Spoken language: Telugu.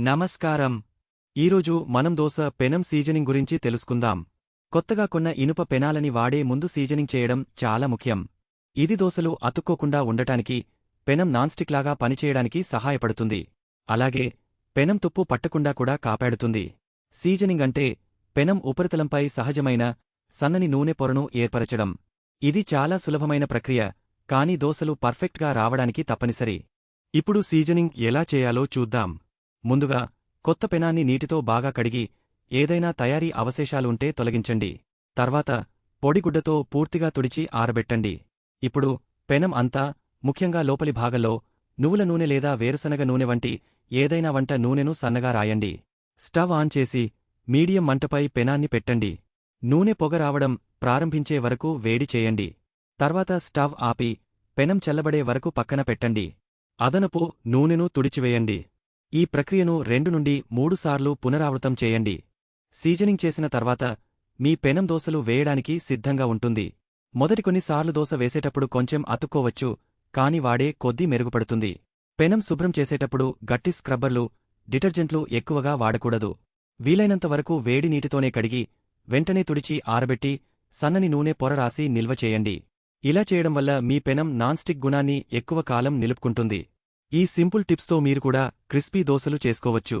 నమస్కారం. ఈరోజు మనం దోస పెనం సీజనింగ్ గురించి తెలుసుకుందాం. కొత్తగా కొన్న ఇనుప పెనాలని వాడే ముందు సీజనింగ్ చేయడం చాలా ముఖ్యం. ఇది దోసలు అతుక్కోకుండా ఉండటానికి పెనం నాన్స్టిక్ లాగా పనిచేయడానికి సహాయపడుతుంది. అలాగే పెనం తుప్పు పట్టకుండా కూడా కాపాడుతుంది. సీజనింగ్ అంటే పెనం ఉపరితలంపై సహజమైన సన్నని నూనె పొరను ఏర్పరచడం. ఇది చాలా సులభమైన ప్రక్రియ కానీ దోసలు పర్ఫెక్ట్గా రావడానికి తప్పనిసరి. ఇప్పుడు సీజనింగ్ ఎలా చేయాలో చూద్దాం. ముందుగా కొత్త పెనాన్ని నీటితో బాగా కడిగి ఏదైనా తయారీ అవశేషాలుంటే తొలగించండి. తర్వాత పొడిగుడ్డతో పూర్తిగా తుడిచి ఆరబెట్టండి. ఇప్పుడు పెనం అంతా ముఖ్యంగా లోపలి భాగంలో నువ్వుల నూనె లేదా వేరుశనగ నూనె వంటి ఏదైనా వంట నూనెను సన్నగా రాయండి. స్టవ్ ఆన్ చేసి మీడియం మంటపై పెనాన్ని పెట్టండి. నూనె పొగ రావడం ప్రారంభించే వరకు వేడి చేయండి. తర్వాత స్టవ్ ఆపి పెనం చల్లబడే వరకు పక్కన పెట్టండి. అదనపు నూనెను తుడిచివేయండి. ఈ ప్రక్రియను రెండు నుండి మూడు సార్లు పునరావృతం చేయండి. సీజనింగ్ చేసిన తర్వాత మీ పెనం దోశలు వేయడానికి సిద్ధంగా ఉంటుంది. మొదటి కొన్నిసార్లు దోశ వేసేటప్పుడు కొంచెం అతుక్కోవచ్చు కాని వాడే కొద్దీ మెరుగుపడుతుంది. పెనం శుభ్రం చేసేటప్పుడు గట్టి స్క్రబ్బర్లు డిటర్జెంట్లు ఎక్కువగా వాడకూడదు. వీలైనంత వరకు వేడి నీటితోనే కడిగి వెంటనే తుడిచి ఆరబెట్టి సన్నని నూనె పొర రాసి నిల్వ చేయండి. ఇలా చేయడం వల్ల మీ పెనం నాన్స్టిక్ గుణాన్ని ఎక్కువ కాలం నిలుపుకుంటుంది. ఈ సింపుల్ టిప్స్తో మీరు కూడా క్రిస్పీ దోసలు చేసుకోవచ్చు.